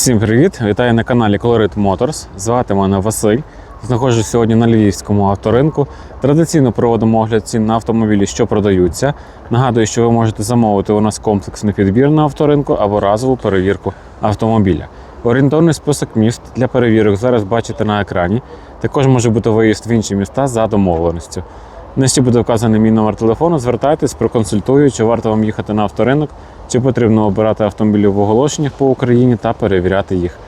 Всім привіт! Вітаю на каналі Colorit Motors. Звати мене Василь. Знаходжусь сьогодні на львівському авторинку. Традиційно проводимо огляд цін на автомобілі, що продаються. Нагадую, що ви можете замовити у нас комплексний підбір на авторинку або разову перевірку автомобіля. Орієнтовний список міст для перевірок зараз бачите на екрані. Також може бути виїзд в інші міста за домовленістю. Нижче буде вказаний мій номер телефону. Звертайтесь, проконсультую, чи варто вам їхати на авторинок, чи потрібно обирати автомобілі в оголошеннях по Україні та перевіряти їх.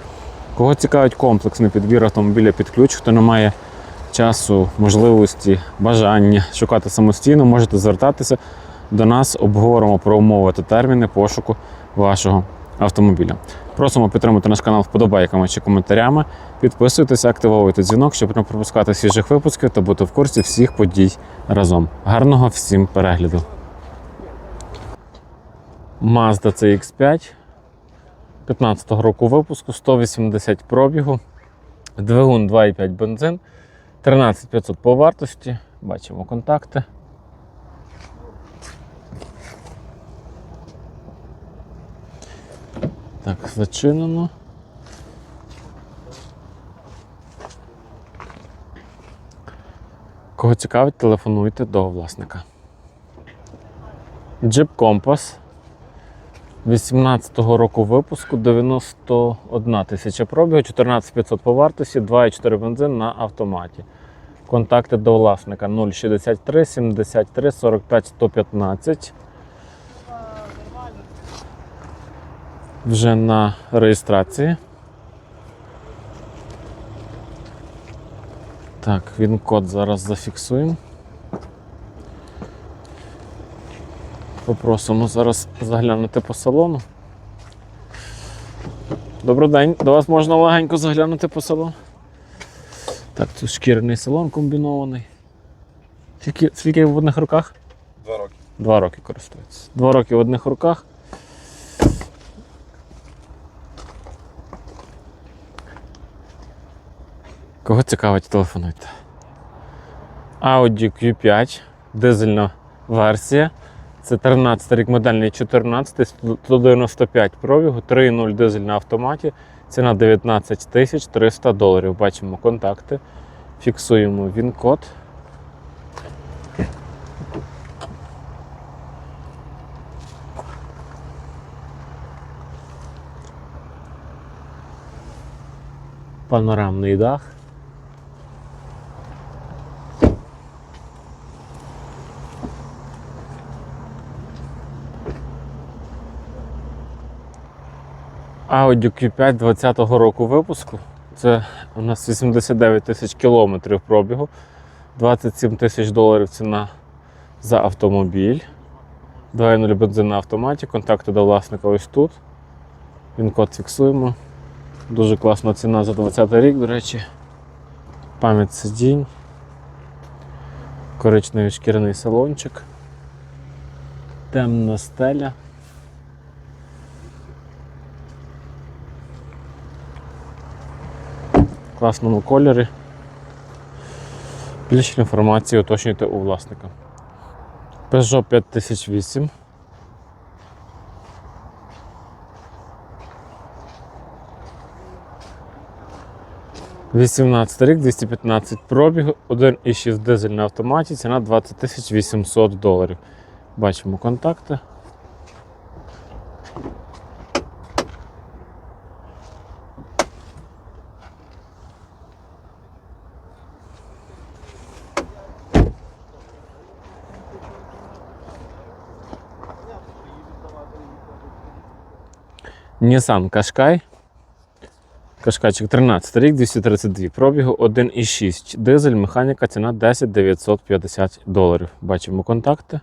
Кого цікавить комплексний підбір автомобіля під ключ, хто не має часу, можливості, бажання шукати самостійно, можете звертатися до нас, обговоримо про умови та терміни пошуку вашого автомобіля. Просимо підтримати наш канал вподобайками чи коментарями. Підписуйтесь, активовуйте дзвінок, щоб не пропускати свіжих випусків та бути в курсі всіх подій разом. Гарного всім перегляду! Mazda CX5 15-го року випуску, 180 пробігу, двигун 2,5 бензин, 13500 по вартості. Бачимо контакти. Так, зачинено. Кого цікавить, телефонуйте до власника. Jeep Compass 18-го року випуску 91 тисяча пробігу, 14500 по вартості, 2,4 бензин на автоматі. Контакти до власника 063 73 45 115. Вже на реєстрації. Так, він код зараз зафіксуємо. Попросимо зараз заглянути по салону. Добрий день, до вас можна легенько заглянути по салону. Так, тут шкіряний салон комбінований. Скільки, скільки в одних руках? Два роки. Два роки користується. Два роки в одних руках. Кого цікавить, телефонуйте. Audi Q5, дизельна версія. Це 13 рік модельний 14, 195 пробігу, 3.0 дизель на автоматі. Ціна 19 тисяч 300 доларів. Бачимо контакти. Фіксуємо він-код. Панорамний дах. Audi Q5 20-го року випуску. Це у нас 89 тисяч кілометрів пробігу, 27 тисяч доларів ціна за автомобіль. 2.0 бензин на автоматі, контакти до власника ось тут. Він код фіксуємо. Дуже класна ціна за 20 рік, до речі. Пам'ять сидінь. Коричневий шкіряний салончик. Темна стеля. В класному кольорі. Більше інформації уточнюйте у власника. Peugeot 5008. Вісімнадцятий рік, 215 пробігу, 1,6 дизель на автоматі, ціна 20 800 доларів. Бачимо контакти. Nissan Qashqai. Кашкачик 13 рік, 232 пробігу, 1,6 дизель, механіка, ціна 10 950 доларів. Бачимо контакти.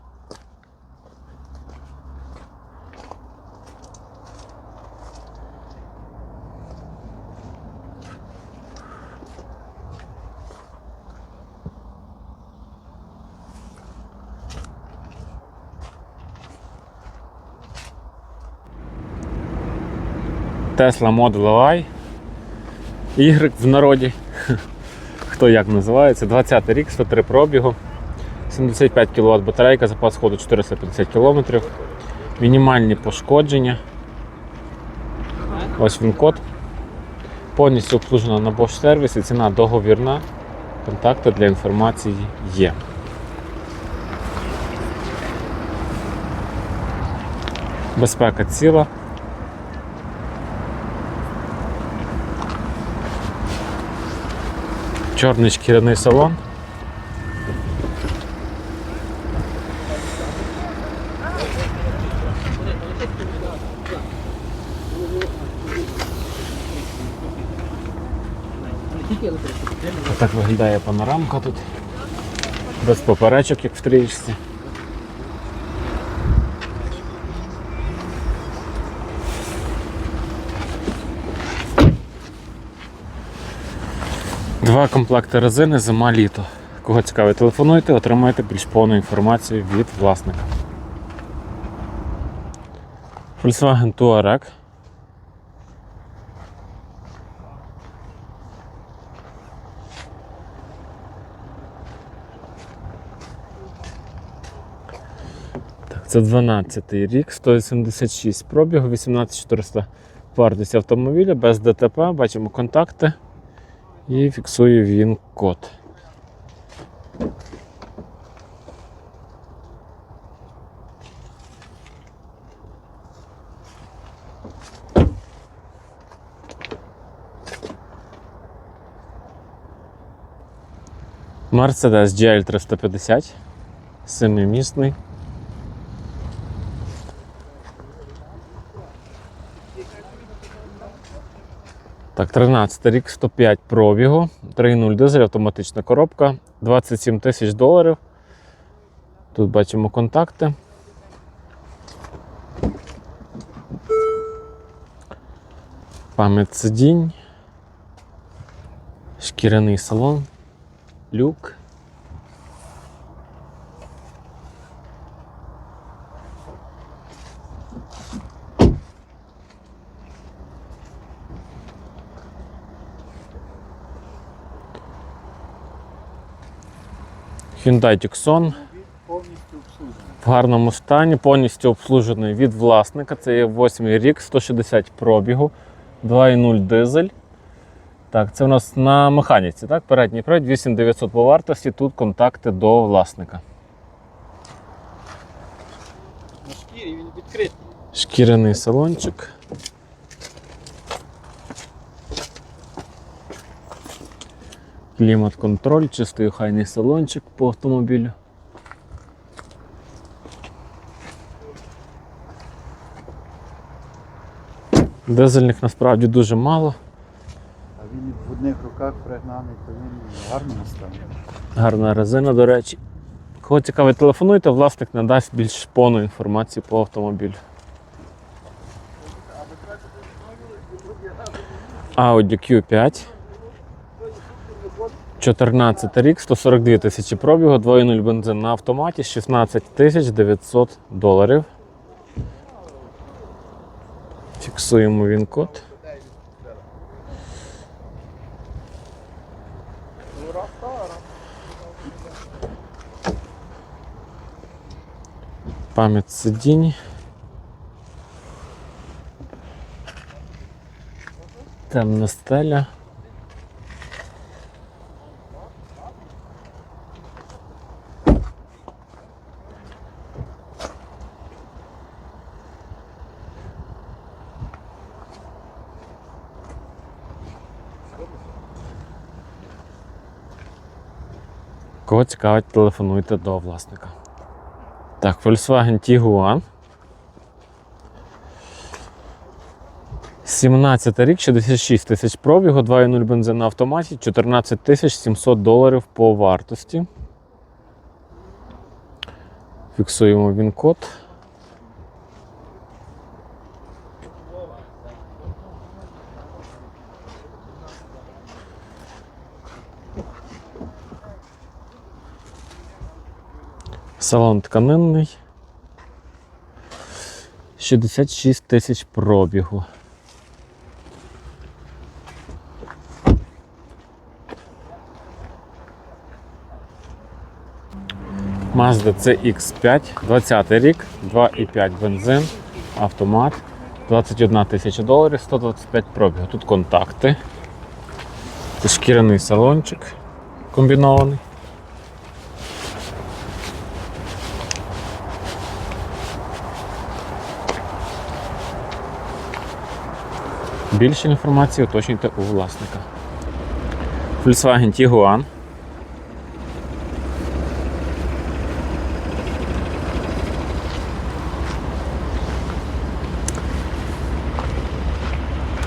Tesla Model Y. Y в народі. Хто як називається? 20 рік, 103 пробігу, 75 кВт батарейка, запас ходу 450 км. Мінімальні пошкодження. Ось він код. Повністю обслужена на Bosch сервісі, ціна договірна. Контакти для інформації є. Безпека ціла. Чорний шкіряний салон. Так виглядає панорамка тут. Без поперечок, як в трієчці. Два комплекти резини зима літо. Кого цікавить, телефонуйте, отримайте більш повну інформацію від власника. Volkswagen Touareg. Так, це 12 рік, 176 пробігу, 18400 вартість автомобіля без ДТП. Бачимо контакти і фіксує він код. Mercedes GL 350, семимісний. Так, 13 рік, 105 пробігу, 3.0 дизель, автоматична коробка, 27 тисяч доларів. Тут бачимо контакти. Пам'ять сидінь, шкіряний салон, люк. Hyundai Tucson в гарному стані, повністю обслужений від власника. Це є 8 рік, 160 пробігу, 2.0 дизель. Так, це у нас на механіці, так? Передній привід, 8900 по вартості. Тут контакти до власника. На шкірі він відкритий. Шкіряний салончик. Клімат-контроль, чистий охайний салончик по автомобілю. Дизельних насправді дуже мало. А він в одних руках пригнаний, то він в гарному стані. Гарна резина, до речі. Кого цікавить, телефонуйте, власник надасть більш повну інформацію по автомобілю. Audi Q5. 14 рік, 142 тисячі пробігу, 2.0 бензин на автоматі, 16 тисяч 900 доларів. Фіксуємо він код. Пам'ять сидінь. Темна стеля. Кого цікавить, телефонуйте до власника. Так, Volkswagen Tiguan. 17 рік, 66 тисяч пробігу, 2.0 бензин на автоматі, 14 тисяч 700 доларів по вартості. Фіксуємо він Салон тканинний. 66 тисяч пробігу. Mazda CX5, 20 рік, 2,5 бензин, автомат, 21 тисяча доларів, 125 пробігу. Тут контакти. Шкіряний салончик комбінований. Більше інформації уточнюйте у власника. Volkswagen Tiguan.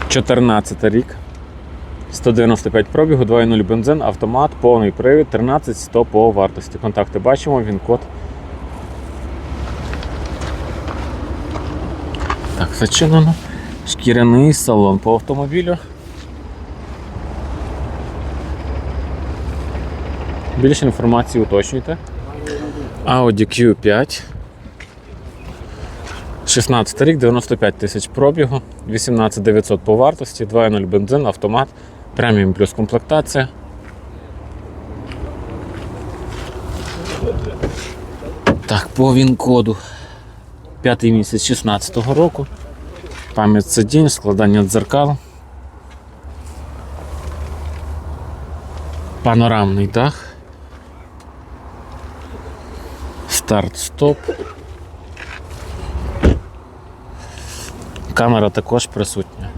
Чотирнадцятий рік. 195 пробігу, 2.0 бензин, автомат, повний привід, 13 100 по вартості. Контакти бачимо, він код. Так, зачинено. Шкіряний салон по автомобілю. Більше інформації уточнюйте. Audi Q5. 16 рік, 95 тисяч пробігу, 18 900 по вартості, 2.0 бензин, автомат, преміум плюс комплектація. Так, по він-коду. П'ятий місяць 16-го року. Пам'ять сидінь, складання дзеркал. Панорамний дах. Старт-стоп. Камера також присутня.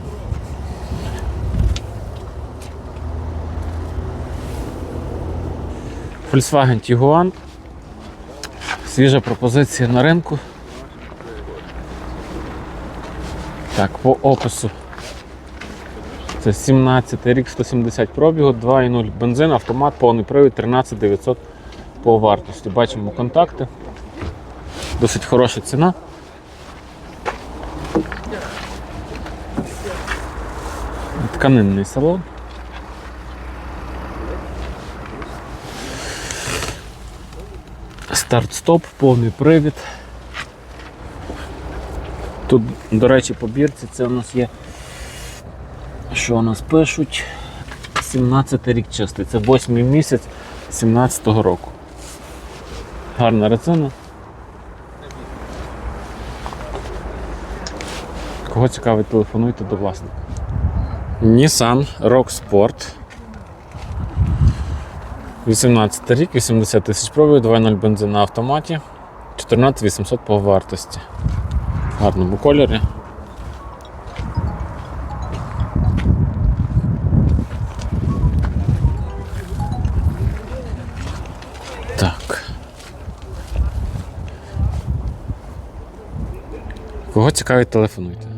Volkswagen Tiguan. Свіжа пропозиція на ринку. Так, по опису. Це 17 рік 170 пробігу, 2.0 бензин, автомат, повний привід 13 900 по вартості. Бачимо контакти. Досить хороша ціна. Тканинний салон. Старт-стоп, повний привід. Тут, до речі, по бірці це у нас є. Що у нас пишуть? 17 рік чистий. Це 8 місяць 17-го року. Гарна резина. Кого цікавить, телефонуйте до власника. Nissan Rock Sport. 18 рік, 80 тисяч пробів, 2.0 бензин на автоматі, 14 800 по вартості. Гарному кольорі. Так. Кого цікавить, телефонуйте.